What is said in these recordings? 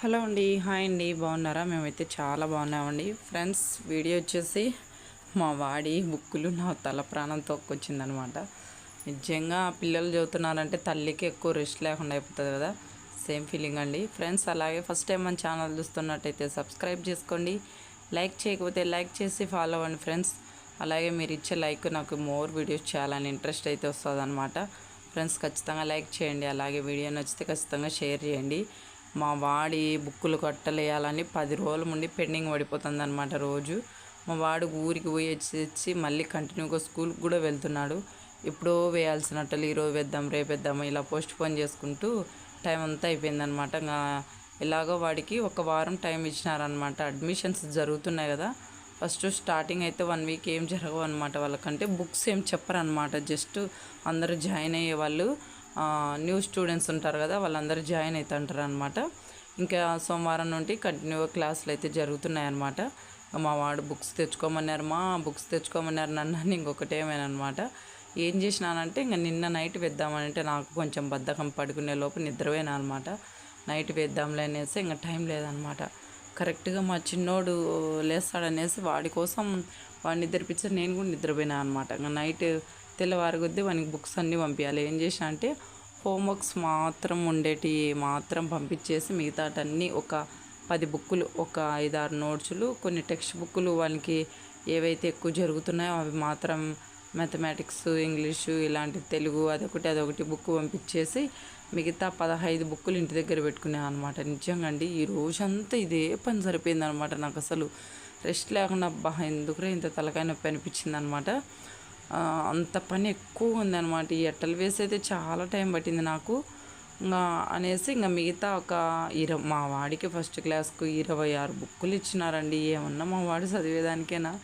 Hello అండి hi అండి బాగున్నారా? మేమైతే చాలా బాగున్నామండి. ఫ్రెండ్స్ వీడియో వచ్చేసి మా వాడి బుక్కులు నా తల ప్రాణం తొక్కొచ్చిందనమాట. నిజంగా పిల్లలు చదువుతున్నారంటే తల్లికి ఎక్కువ రెస్ట్ లేకుండా అయిపోతుంది కదా. సేమ్ ఫీలింగ్ అండి. ఫ్రెండ్స్ అలాగే ఫస్ట్ టైం మన ఛానల్ చూస్తున్నట్టయితే సబ్స్క్రైబ్ చేసుకోండి. లైక్ చేయకపోతే లైక్ చేసి ఫాలో అవ్వండి ఫ్రెండ్స్ అలాగే మీరు ఇచ్చే లైక్ నాకు మోర్ వీడియోస్ చేయాలని ఇంట్రెస్ట్ అయితే వస్తుంది అనమాట ఫ్రెండ్స్ ఖచ్చితంగా లైక్ చేయండి. అలాగే వీడియో నచ్చితే ఖచ్చితంగా షేర్ చేయండి. మా వాడి బుక్కులు కట్టలేయాలని పది రోజుల ముందు పెండింగ్ పడిపోతుంది అనమాట రోజు. మా వాడు ఊరికి పోయి వచ్చి మళ్ళీ కంటిన్యూగా స్కూల్కి కూడా వెళ్తున్నాడు. ఎప్పుడో వేయాల్సిన అట్టలు ఈరోజు వేద్దాం రేపు వేద్దాం ఇలా పోస్ట్ పోన్ చేసుకుంటూ టైం అంతా అయిపోయిందనమాట ఇంకా ఎలాగో వాడికి ఒక వారం టైం ఇచ్చినారనమాట అడ్మిషన్స్ జరుగుతున్నాయి కదా. ఫస్ట్ స్టార్టింగ్ అయితే వన్ వీక్ ఏం జరగవు అనమాట వాళ్ళకంటే. బుక్స్ ఏం చెప్పరనమాట జస్ట్ అందరూ జాయిన్ అయ్యే వాళ్ళు న్యూ స్టూడెంట్స్ ఉంటారు కదా వాళ్ళందరూ జాయిన్ అవుతుంటారు అనమాట ఇంకా సోమవారం నుండి కంటిన్యూగా క్లాసులు అయితే జరుగుతున్నాయి అనమాట మా వాడు బుక్స్ తెచ్చుకోమన్నారు మా బుక్స్ తెచ్చుకోమన్నారు నన్ను ఇంకొకటేమేనమాట ఏం చేసినానంటే ఇంకా నిన్న నైట్ వేద్దామని అంటే నాకు కొంచెం బద్ధకం పడుకునే లోపు నిద్రపోయినా అనమాట నైట్ వేద్దాంలే అనేసి ఇంకా టైం లేదనమాట కరెక్ట్గా మా చిన్నోడు లేస్తాడనేసి వాడి కోసం వాడిని నిద్రపించి నేను కూడా నిద్రపోయినా అనమాట ఇంకా నైట్ తెల్లవారు కొద్దీ వానికి బుక్స్ అన్నీ పంపించాలి ఏం చేసినా అంటే హోంవర్క్స్ మాత్రం ఉండేటి మాత్రం పంపించేసి మిగతాటన్నీ ఒక పది బుక్కులు ఒక ఐదారు నోట్సులు కొన్ని టెక్స్ట్ బుక్కులు వాళ్ళకి ఏవైతే ఎక్కువ జరుగుతున్నాయో అవి మాత్రం మ్యాథమెటిక్స్ ఇంగ్లీషు ఇలాంటి తెలుగు అదొకటి అదొకటి బుక్ పంపించేసి మిగతా పదహైదు బుక్కులు ఇంటి దగ్గర పెట్టుకున్నాను అనమాట నిజంగా అండి ఈ రోజంతా ఇదే పని సరిపోయింది అనమాట నాకు అసలు రెస్ట్ లేకుండా అబ్బా ఎందుకురా ఇంత తలకాయ నొప్పి అనిపించింది అనమాట అంత పని ఎక్కువ ఉందన్నమాట. ఈ ఎట్టలు వేసైతే చాలా టైం పట్టింది నాకు. ఇంకా అనేసి ఇంకా మిగతా ఒక ఇరవై మా వాడికి ఫస్ట్ క్లాస్కు ఇరవై ఆరు బుక్కులు ఇచ్చినారండి. ఏమన్నా మా వాడు చదివేదానికైనా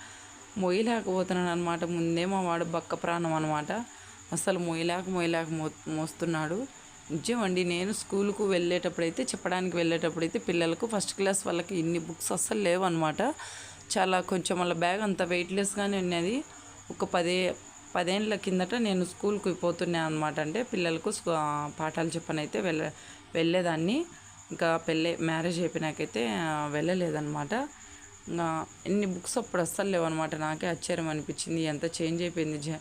మొయ్యలేకపోతున్నాడు అనమాట ముందే మా వాడు బక్క ప్రాణం అనమాట అసలు మొయ్యలేక మొయ్యలేక మో మోస్తున్నాడు. నిజమండి నేను స్కూల్కు వెళ్ళేటప్పుడైతే చెప్పడానికి వెళ్ళేటప్పుడైతే పిల్లలకు ఫస్ట్ క్లాస్ వాళ్ళకి ఇన్ని బుక్స్ అస్సలు లేవు అనమాట చాలా కొంచెం వాళ్ళ బ్యాగ్ అంత వెయిట్లెస్గానే ఉన్నది. ఒక పదే పదేళ్ళ కిందట నేను స్కూల్కి పోతున్నాను అనమాట అంటే పిల్లలకు పాఠాలు చెప్పనైతే వెళ్ళ వెళ్ళేదాన్ని. ఇంకా పెళ్ళి మ్యారేజ్ అయిపోయినాకైతే వెళ్ళలేదన్నమాట. ఇంకా ఎన్ని బుక్స్ అప్పుడు అస్సలు లేవన్నమాట. నాకే ఆశ్చర్యం అనిపించింది. ఎంత చేంజ్ అయిపోయింది జ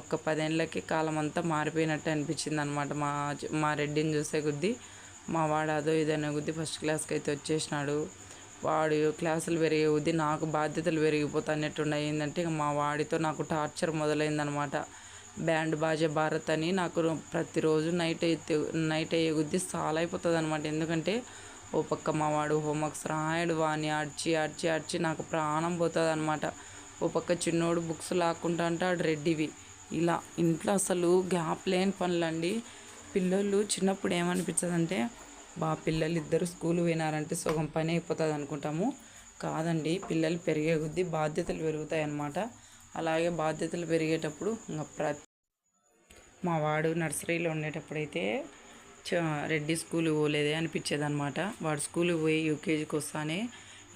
ఒక పదేళ్ళకి కాలం అంతా మారిపోయినట్టు అనిపించింది అనమాట మా మా రెడ్డిని చూసే కొద్దీ మా వాడు అదో ఇదనే కొద్దీ ఫస్ట్ క్లాస్కి అయితే వచ్చేసినాడు. వాడు క్లాసులు పెరిగే నాకు బాధ్యతలు పెరిగిపోతానట్టున్నాయి ఏంటంటే మా వాడితో నాకు టార్చర్ మొదలైందనమాట బ్యాండ్ బాజే భారత్ అని నాకు ప్రతిరోజు నైట్ అయితే నైట్ అయ్యే కొద్దీ చాలా అయిపోతుంది అనమాట ఎందుకంటే ఓ పక్క మా వాడు హోంవర్క్స్ రాయడు వాని ఆడ్చి ఆడ్చి ఆడ్చి నాకు ప్రాణం పోతుంది అనమాట ఓ పక్క చిన్నోడు బుక్స్ లాక్కుంటా అంటాడు రెడ్డివి. ఇలా ఇంట్లో అసలు గ్యాప్ లేని పనులండి. పిల్లలు చిన్నప్పుడు ఏమనిపించదంటే బా పిల్లలు ఇద్దరు స్కూల్ పోయినారంటే సగం పని అయిపోతుంది అనుకుంటాము కాదండి పిల్లలు పెరిగే కొద్దీ బాధ్యతలు పెరుగుతాయి అన్నమాట అలాగే బాధ్యతలు పెరిగేటప్పుడు ఇంకా ప్ర మా వాడు నర్సరీలో ఉండేటప్పుడైతే రెడ్డి స్కూల్ పోలేదే అనిపించేది అనమాట వాడు స్కూల్కి పోయి యూకేజీకి వస్తానే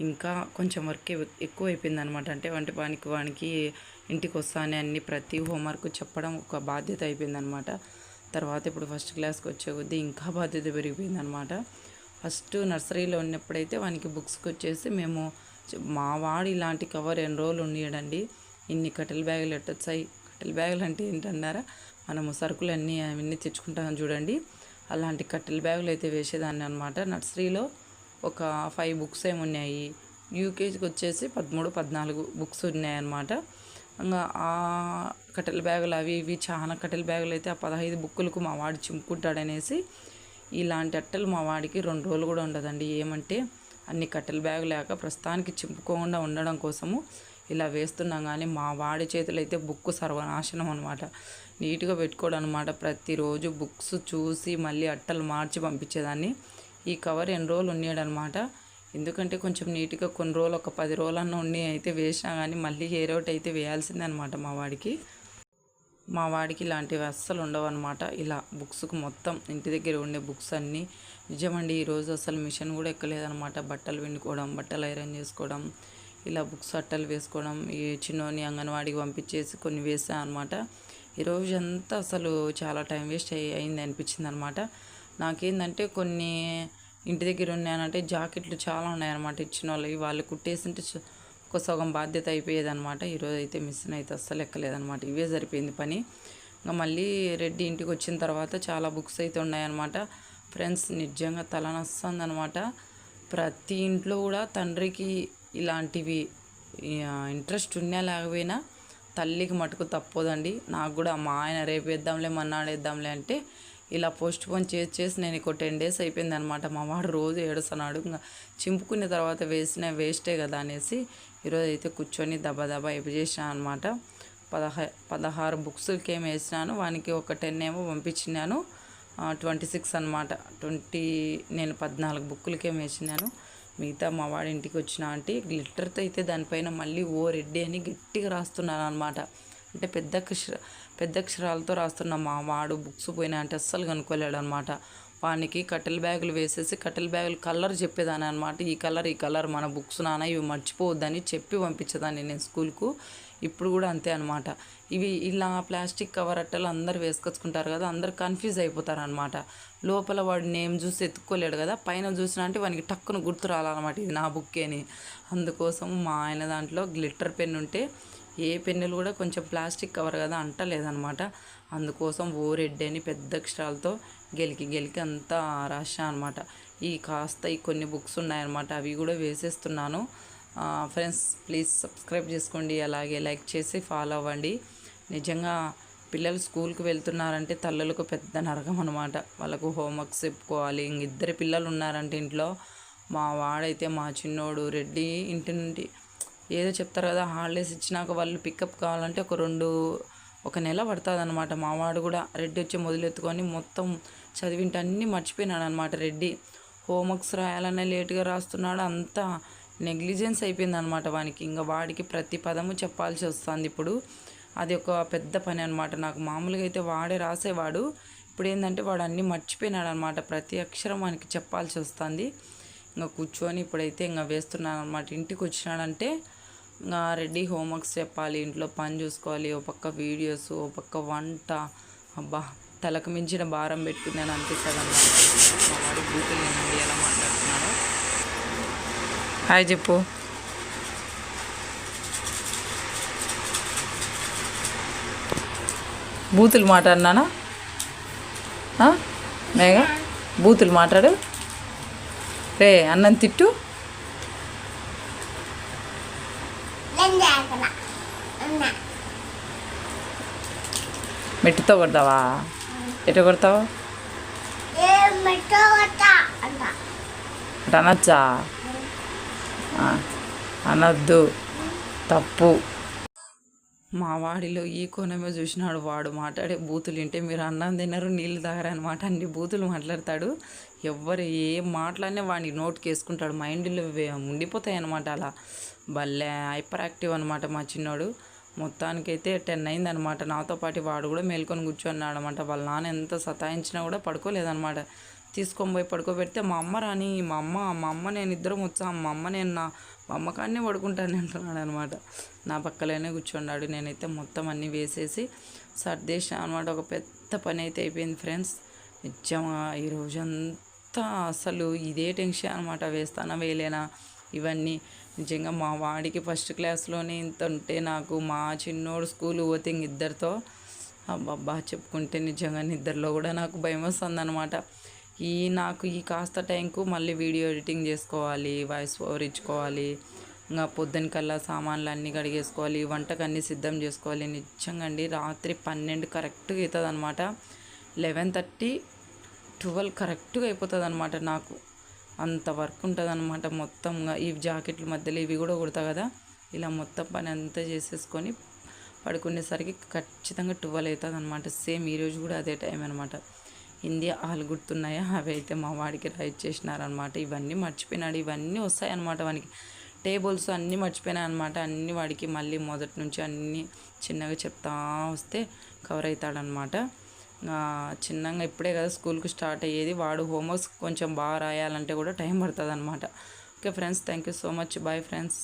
ఇంకా కొంచెం వర్క్ ఎక్కువ అయిపోయింది అనమాట అంటే వంటి వానికి వానికి ఇంటికి వస్తానే అన్ని ప్రతి హోంవర్క్ చెప్పడం ఒక బాధ్యత అయిపోయింది అనమాట తర్వాత ఇప్పుడు ఫస్ట్ క్లాస్కి వచ్చే కొద్దీ ఇంకా బాధ్యత పెరిగిపోయిందనమాట ఫస్ట్ నర్సరీలో ఉన్నప్పుడైతే వానికి బుక్స్కి వచ్చేసి మేము మా వాడు ఇలాంటి కవర్ ఎన్ని రోజులు ఉండేయండి ఇన్ని కట్టెల బ్యాగులు ఎట్టొచ్చాయి కట్టెల బ్యాగులు అంటే ఏంటన్నారా మనము సరుకులు అన్నీ అవన్నీ తెచ్చుకుంటాం చూడండి. అలాంటి కట్టెల బ్యాగులు అయితే వేసేదాన్ని అనమాట నర్సరీలో ఒక ఫైవ్ బుక్స్ ఏమి ఉన్నాయి. యూకేజీకి వచ్చేసి పదమూడు పద్నాలుగు బుక్స్ ఉన్నాయన్నమాట. ఇంకా కట్టెల బ్యాగులు అవి ఇవి చాలా కట్టెల బ్యాగులు అయితే ఆ పదహైదు బుక్కులకు మా వాడు చింపుకుంటాడనేసి ఇలాంటి అట్టలు మా వాడికి రెండు రోజులు కూడా ఉండదండి. ఏమంటే అన్ని కట్టెల బ్యాగు లేక ప్రస్తుతానికి చింపుకోకుండా ఉండడం కోసము ఇలా వేస్తున్నాం. కానీ మా వాడి చేతులు అయితే బుక్ సర్వనాశనం అనమాట నీట్గా పెట్టుకోవడం అనమాట ప్రతిరోజు బుక్స్ చూసి మళ్ళీ అట్టలు మార్చి పంపించేదాన్ని. ఈ కవర్ ఎన్ని రోజులు ఉన్నాడనమాట ఎందుకంటే కొంచెం నీట్గా కొన్ని రోజులు ఒక పది రోజులన్నా ఉండి అయితే వేసినా కానీ మళ్ళీ హెయిర్ అవుట్ అయితే వేయాల్సిందే అనమాట మా వాడికి. మా వాడికి ఇలాంటివి అస్సలు ఉండవు అనమాట ఇలా బుక్స్కి మొత్తం ఇంటి దగ్గర ఉండే బుక్స్ అన్నీ నిజమండి ఈరోజు అసలు మిషన్ కూడా ఎక్కలేదనమాట బట్టలు విండుకోవడం బట్టలు ఐరన్ చేసుకోవడం ఇలా బుక్స్ అట్టలు వేసుకోవడం ఈ చిన్నోని అంగన్వాడికి పంపించేసి కొన్ని వేసాను అనమాట ఈరోజు అంతా అసలు చాలా టైం వేస్ట్ అయ్యి అయింది అనిపించింది అనమాట నాకేందంటే కొన్ని ఇంటి దగ్గర ఉన్నాయనంటే జాకెట్లు చాలా ఉన్నాయన్నమాట. ఇచ్చిన వాళ్ళు వాళ్ళు కుట్టేసింటే ఒక సగం బాధ్యత అయిపోయేది అనమాట ఈరోజు అయితే మిస్ అయితే అస్సలు ఎక్కలేదనమాట ఇవే సరిపోయింది పని. ఇంకా మళ్ళీ రెడ్డి ఇంటికి వచ్చిన తర్వాత చాలా బుక్స్ అయితే ఉన్నాయన్నమాట. ఫ్రెండ్స్ నిజంగా తలనొస్తుంది అనమాట ప్రతి ఇంట్లో కూడా తండ్రికి ఇలాంటివి ఇంట్రెస్ట్ ఉన్నా లేకపోయినా తల్లికి మటుకు తప్పదండి. నాకు కూడా మా ఆయన రేపు వేద్దాంలే మన్నాడు వేద్దాంలే అంటే ఇలా పోస్ట్ పోన్ చేసి చేసి నేను ఇంకో టెన్ డేస్ అయిపోయింది అనమాట మా వాడు రోజు ఏడుస్తున్నాడు. ఇంకా చింపుకున్న తర్వాత వేసిన వేస్టే కదా అనేసి ఈరోజు అయితే కూర్చొని దబా దబా అయిపు అనమాట. పదహా పదహారు బుక్స్కి ఏమి వేసినాను. వానికి ఒక టెన్ ఏమో పంపించినాను. ట్వంటీ సిక్స్ అనమాట. ట్వంటీ నేను పద్నాలుగు బుక్కులకేం వేసినాను. మిగతా మా వాడి ఇంటికి వచ్చిన అంటే గ్లిట్టర్తో అయితే దానిపైన మళ్ళీ ఓ రెడ్డి అని గట్టిగా రాస్తున్నాను అనమాట అంటే పెద్ద అక్షర పెద్ద అక్షరాలతో రాస్తున్న మా వాడు బుక్స్ పోయినా అంటే అస్సలు కనుక్కోలేడు అనమాట వానికి కట్టెల బ్యాగులు వేసేసి కట్టెల బ్యాగులు కలర్ చెప్పేదాన్ని అనమాట ఈ కలర్ ఈ కలర్ మన బుక్స్ నాన్న ఇవి మర్చిపోవద్దని చెప్పి పంపించేదాన్ని నేను స్కూల్కు. ఇప్పుడు కూడా అంతే అనమాట ఇవి ఇలా ప్లాస్టిక్ కవర్ అట్టలు అందరు వేసుకొచ్చుకుంటారు కదా అందరు కన్ఫ్యూజ్ అయిపోతారు అనమాట లోపల వాడు నేమ్ చూసి ఎత్తుక్కోలేడు కదా పైన చూసినా అంటే వానికి టక్కున గుర్తు రాలన్నమాట ఇది నా బుక్కే అని. అందుకోసం మా ఆయన దాంట్లో గ్లిట్టర్ పెన్ ఉంటే ఏ పెన్నులు కూడా కొంచెం ప్లాస్టిక్ కవర్ కదా అంటలేదనమాట అందుకోసం ఓ రెడ్ అని పెద్ద అక్షరాలతో గెలికి గెలికి అంతా రాశా అనమాట ఈ కాస్త ఈ కొన్ని బుక్స్ ఉన్నాయన్నమాట. అవి కూడా వేసేస్తున్నాను. ఫ్రెండ్స్ ప్లీజ్ సబ్స్క్రైబ్ చేసుకోండి. అలాగే లైక్ చేసి ఫాలో అవ్వండి. నిజంగా పిల్లలు స్కూల్కి వెళ్తున్నారంటే తల్లులకు పెద్ద నరకం అనమాట వాళ్ళకు హోంవర్క్స్ చెప్పుకోవాలి. ఇంక ఇద్దరు పిల్లలు ఉన్నారంటే ఇంట్లో. మా వాడైతే మా చిన్నోడు రెడ్డి ఇంటి నుండి ఏదో చెప్తారు కదా హాలిడేస్ ఇచ్చినాక వాళ్ళు పికప్ కావాలంటే ఒక రెండు ఒక నెల పడుతుంది అనమాట మా వాడు కూడా రెడ్డి వచ్చి మొదలెత్తుకొని మొత్తం చదివింటన్నీ మర్చిపోయినాడు అనమాట రెడ్డి. హోంవర్క్స్ రాయాలనే లేట్గా రాస్తున్నాడు అంతా నెగ్లిజెన్స్ అయిపోయింది అనమాట వానికి. ఇంకా వాడికి ప్రతి పదము చెప్పాల్సి వస్తుంది ఇప్పుడు. అది ఒక పెద్ద పని అనమాట నాకు మామూలుగా అయితే వాడే రాసేవాడు. ఇప్పుడు ఏంటంటే వాడు అన్నీ మర్చిపోయినాడు అనమాట ప్రతి అక్షరం వానికి చెప్పాల్సి వస్తుంది. ఇంకా కూర్చొని ఇప్పుడైతే ఇంకా వేస్తున్నాను అనమాట ఇంటికి వచ్చినాడంటే ఇంకా రెడీ హోంవర్క్స్ చెప్పాలి ఇంట్లో పని చూసుకోవాలి ఓ పక్క వీడియోస్ ఓ పక్క వంట. అబ్బా తలకు మించిన భారం పెట్టుకున్నాను అనిపిస్తుంది అన్నమాట మా వాడి బూతులు ఎలా మాట్లాడుతున్నాడు. హాయ్ చెప్పు. బూతులు మాట్లాడినానా? మేఘ బూతులు మాట్లాడు. రే అన్నం తిట్టు. మెట్టుతో కొడతావా? ఎట్ట కొడతావు? అనొచ్చా? అనొద్దు. తప్పు. మా వాడిలో ఈ కోణమే చూసినాడు వాడు మాట్లాడే బూతులు వింటే మీరు అన్నం తినరు నీళ్ళు తాగరనమాట అన్ని బూతులు మాట్లాడతాడు. ఎవ్వరు ఏం మాట్లాడినా వాడిని నోట్ కేసుకుంటాడు మైండ్లో ఉండిపోతాయి అనమాట అలా. భలే హైపర్ యాక్టివ్ అనమాట మా చిన్నోడు. మొత్తానికైతే టెన్ అయింది అనమాట నాతో పాటు వాడు కూడా మేల్కొని కూర్చున్నాడు అనమాట వాళ్ళ నాన్న ఎంత సతాయించినా కూడా పడుకోలేదనమాట తీసుకొని పోయి పడుకోబెడితే మా అమ్మ రాని మా అమ్మ మా అమ్మ నేను ఇద్దరం వచ్చాం మా అమ్మ నేను నా మా అమ్మ పడుకుంటాను అంటున్నాడు అనమాట నా పక్కలోనే కూర్చున్నాడు. నేనైతే మొత్తం అన్నీ వేసేసి సర్దేసిన అనమాట. ఒక పెద్ద పని అయితే అయిపోయింది ఫ్రెండ్స్. నిజమా ఈ అసలు ఇదే టెన్షన్ అనమాట. వేస్తానా వేయలేనా? ఇవన్నీ. నిజంగా మా వాడికి ఫస్ట్ క్లాస్లోనే ఇంత ఉంటే నాకు మా చిన్నోడు స్కూల్ పోతే ఇంక ఇద్దరితో అబ్బబ్బా చెప్పుకుంటే నిజంగా నిద్రలో కూడా నాకు భయం వస్తుంది అనమాట ఈ నాకు ఈ కాస్త టైంకు మళ్ళీ వీడియో ఎడిటింగ్ చేసుకోవాలి వాయిస్ ఓవర్ ఇచ్చుకోవాలి ఇంకా పొద్దునకల్లా సామాన్లు అన్నీ కడిగేసుకోవాలి వంటకు అన్నీ సిద్ధం చేసుకోవాలి. నిజంగా అండి రాత్రి పన్నెండు కరెక్ట్గా అవుతుంది అనమాట లెవెన్ థర్టీ ట్వెల్వ్ కరెక్ట్గా అయిపోతుంది అనమాట నాకు. అంత వర్క్ ఉంటుంది అనమాట మొత్తంగా ఈ జాకెట్ల మధ్యలో ఇవి కూడా కుడతా కదా. ఇలా మొత్తం పని అంతా చేసేసుకొని పడుకునేసరికి ఖచ్చితంగా ట్వెల్వ్ అవుతుంది అనమాట సేమ్ ఈరోజు కూడా అదే టైం అనమాట హిందీ ఆలు గుర్తున్నాయా? అవి అయితే మా వాడికి రైట్ చేసినారనమాట ఇవన్నీ మర్చిపోయినాడు. ఇవన్నీ వస్తాయన్నమాట వానికి. టేబుల్స్ అన్నీ మర్చిపోయినాయి అనమాట అన్నీ వాడికి మళ్ళీ మొదటి నుంచి అన్నీ చిన్నగా చెప్తా వస్తే కవర్ అవుతాడనమాట చిన్నగా ఇప్పుడే కదా స్కూల్కి స్టార్ట్ అయ్యేది. వాడు హోంవర్క్స్ కొంచెం బాగా రాయాలంటే కూడా టైం పడుతుంది అనమాట okay friends thank you so much bye friends